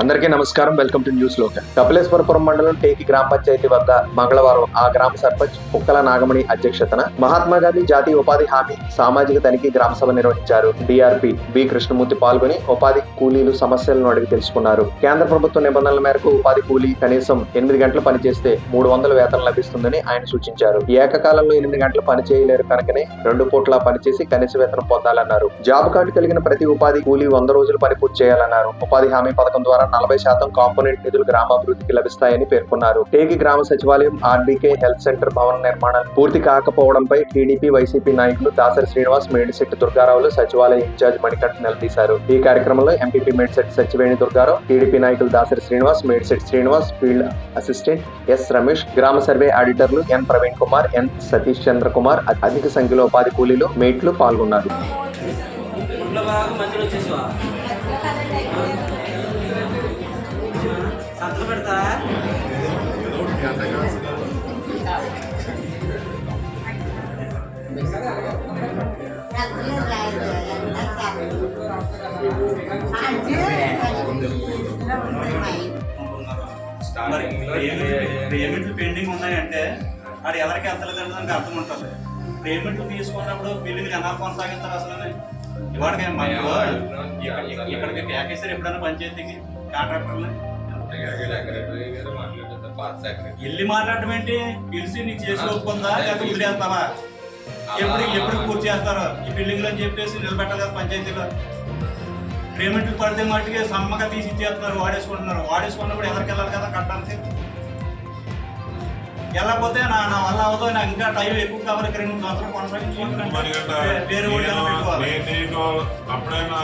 అందరికీ నమస్కారం. Welcome to news లోక కపిలేశ్వరపురం మండలం టేకి గ్రామ పంచాయతీ వద్ద మంగళవారం ఆ గ్రామ సర్పంచ్ పుక్కల నాగమణి అధ్యక్షతన మహాత్మా గాంధీ జాతీయ ఉపాధి హామీ సామాజిక తనిఖీ గ్రామ సభ నిర్వహించారు. డిఆర్పి బి కృష్ణమూర్తి పాల్గొని ఉపాధి కూలీలు సమస్యలను అడిగి తెలుసుకున్నారు. కేంద్ర ప్రభుత్వ నిబంధనల మేరకు ఉపాధి కూలీ కనీసం ఎనిమిది గంటలు పనిచేస్తే మూడు వందల వేతనం లభిస్తుందని ఆయన సూచించారు. ఏకకాలంలో ఎనిమిది గంటలు పని చేయలేరు కనుకనే రెండు పూట్ల పనిచేసి కనీస వేతనం పొందాలన్నారు. జాబ్ కార్డు కలిగిన ప్రతి ఉపాధి కూలీ వంద రోజులు పని పూర్తి చేయాలన్నారు. ఉపాధి హామీ పథకం ద్వారా నలభై శాతం కాంపోనెంట్ నిధులు గ్రామాభివృద్ధికి లభిస్తాయని పేర్కొన్నారు. టేకి గ్రామ సచివాలయం ఆర్బీకే హెల్త్ సెంటర్ భవన నిర్మాణాలు పూర్తి కాకపోవడంపై టీడీపీ వైసీపీ నాయకులు దాసరి శ్రీనివాస్ మేడిశెట్టి దుర్గారావులు సచివాలయ ఇన్ఛార్జ్ మణికంఠ నిలదీశారు. ఈ కార్యక్రమంలో ఎంపీపీ మేడిశెట్టి సచివేణి దుర్గారావు టీడీపీ నాయకులు Dasari Srinivas Medisetti Srinivas field assistant S Ramesh గ్రామ సర్వే ఆడిటర్లు ఎన్ ప్రవీణ్ కుమార్ ఎన్ సతీష్ చంద్ర కుమార్ అధిక సంఖ్యలో ఉపాధి కూలీలు మేట్లు పాల్గొన్నారు. సంతలు పెడతా మరి పేమెంట్- పేమెంట్లు పెండింగ్ ఉన్నాయంటే అది ఎవరికి వెళ్తలేదంటే దానికి అర్థం ఉంటుంది. పేమెంట్లు తీసుకున్నప్పుడు బిల్లులు ఎలా కొనసాగిస్తారు అసలు? ఇక్క- ఇక్కడికి ప్యాకేజర్ ఎప్పుడైనా పంచాయతీకి కాంట్రాక్టర్లు వెళ్ళి మాట్లాడటం ఏంటి పిలిచి నీకు చేసి ఒప్పుకుందా లేకపోతే వదిలేస్తావా ఎప్పుడు ఎప్పుడు పూర్తి చేస్తారో? ఈ బిల్డింగ్ అని చెప్పేసి నిలబెట్టాలి కదా పంచాయతీలో. పేమెంట్లు పడితే మట్టుకి సమ్మగా తీసి ఇచ్చేస్తున్నారు వాడేసుకుంటున్నారు. వాడేసుకున్నప్పుడు ఎవరికి వెళ్ళాలి కదా కట్టాల్సి వెళ్ళకపోతే నా నా వల్ల అవదో నాకు ఇంకా టైం ఎక్కువ కావాలి ఇక్కడ రెండు సంవత్సరాలు కొనసాగించుకుంటున్నాను. వేరే అప్పుడైనా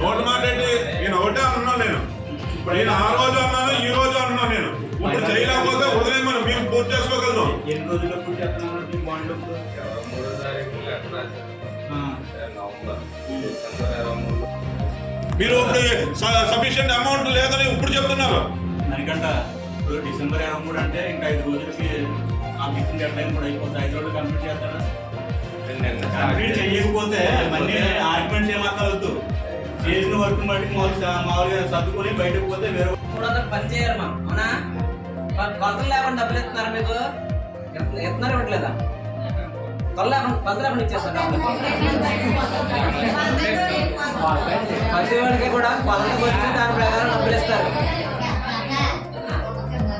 నోటు మాట్లాడి నేను ఒకటే అన్నా నేను. నేను ఆ రోజు అన్నాను ఈ రోజు అన్నా నేను. ఇప్పుడు చేయలేకపోతే వదిలేమని మేము పూర్తి చేసుకోగలం ఎన్ని రోజుల్లో పూర్తి చేస్తున్నాను మీ బాండ్లు ఆ. మీరు ఇప్పుడు సఫిషియెంట్ అమౌంట్ లేదని ఇప్పుడు చెప్తున్నారు. దానికంట ఇప్పుడు డిసెంబర్ ఇరవై మూడు అంటే ఇంకా ఐదు రోజులకి ఆ మీటింగ్ డెడ్ లైన్ కూడా అయిపోతుంది ఐదు రోజులు కంప్లీట్ చేస్తాడా కంప్లీట్ చేయకపోతే మళ్ళీ ఆర్గ్యుమెంట్స్ ఏమాకలవద్దు చేసిన వర్క్ మట్టి మామూలుగా సర్దుకొని బయటకు పోతే వేరే మూడు వందలు పని చేయాలి మనం అవునా? కొలతలు లేకుండా డబ్బులు ఇస్తున్నారు మీకు? ఇస్తున్నారు ఇవ్వట్లేదా? కొల లేకుండా కొలత లేకుండా ఇచ్చేస్తారు డబ్బులు కూడా కొలతకు వచ్చి దాని ప్రకారం డబ్బులు ఇస్తారు.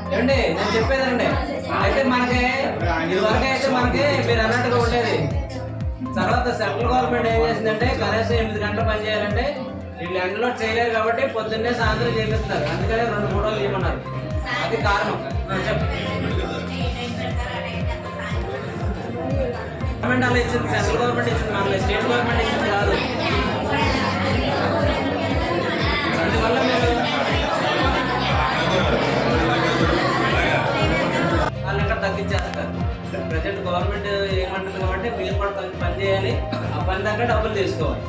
ఏమండి నేను చెప్పేదండి అయితే మనకి ఇదివరకు అయితే మనకి మీరు అన్నట్టుగా ఉండేది. తర్వాత సెంట్రల్ గవర్నమెంట్ ఏం చేసిందంటే కనీసం ఎనిమిది గంటలు పని చేయాలంటే వీళ్ళు ఎండలో చేయలేరు కాబట్టి పొద్దున్నే సాయంత్రం చేపిస్తున్నారు. అందుకనే రెండు మూడు రోజులు ఇవ్వమన్నారు అది కారణం. ఆ, గవర్నమెంట్ అలా ఇచ్చింది సెంట్రల్ గవర్నమెంట్ ఇచ్చింది మన స్టేట్ గవర్నమెంట్ ఇచ్చింది కాదు. బడ్జెట్ గవర్నమెంట్ ఏమంటుంది కాబట్టి మీరు కూడా పని పని చేయాలి. ఆ పని దగ్గర డబ్బులు తీసుకోవాలి.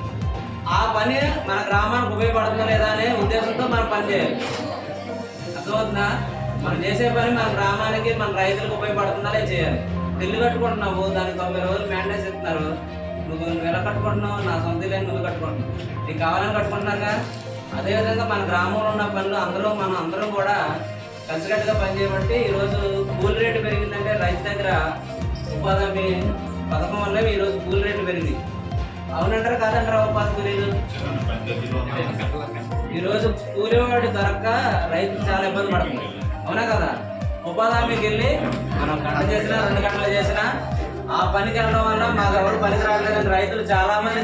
ఆ పని మన గ్రామానికి ఉపయోగపడుతుందా లేదా అనే ఉద్దేశంతో మనం పని చేయాలి. అర్థమవుతుందా? మనం చేసే పని మన గ్రామానికి మన రైతులకు ఉపయోగపడుతుందా లేదా చేయాలి. ఇల్లు కట్టుకుంటున్నావు దానికి తొంభై రోజులు మ్యాండేజ్ ఇస్తున్నారు. నువ్వు నువ్వు ఎలా కట్టుకుంటున్నావు నా సొంత ఇల్లు నువ్వు కట్టుకుంటున్నావు. నీకు కావాలని కట్టుకుంటున్నాగా అదేవిధంగా మన గ్రామంలో ఉన్న పనులు అందరూ మనం అందరం కూడా కలిసికట్టుగా పనిచేయబట్టి ఈరోజు కూలి రేటు పెరిగిందంటే రైతు దగ్గర ఉపాధి హామీ పథకం వల్ల ఈరోజు కూలి రేటు పెరిగింది అవునంటారు కాదంటారా ఉపాధి కూలీలు ఈరోజు కూలివాడి దొరక్క రైతు చాలా ఇబ్బంది పడుతుంది అవునా కదా? ఉపాధి హామీకి వెళ్ళి మనం గంట చేసినా రెండు గంటలు చేసినా ఆ పనికి వెళ్ళడం వల్ల మాకు ఎవరు పనికి రాలేదని రైతులు చాలా మంది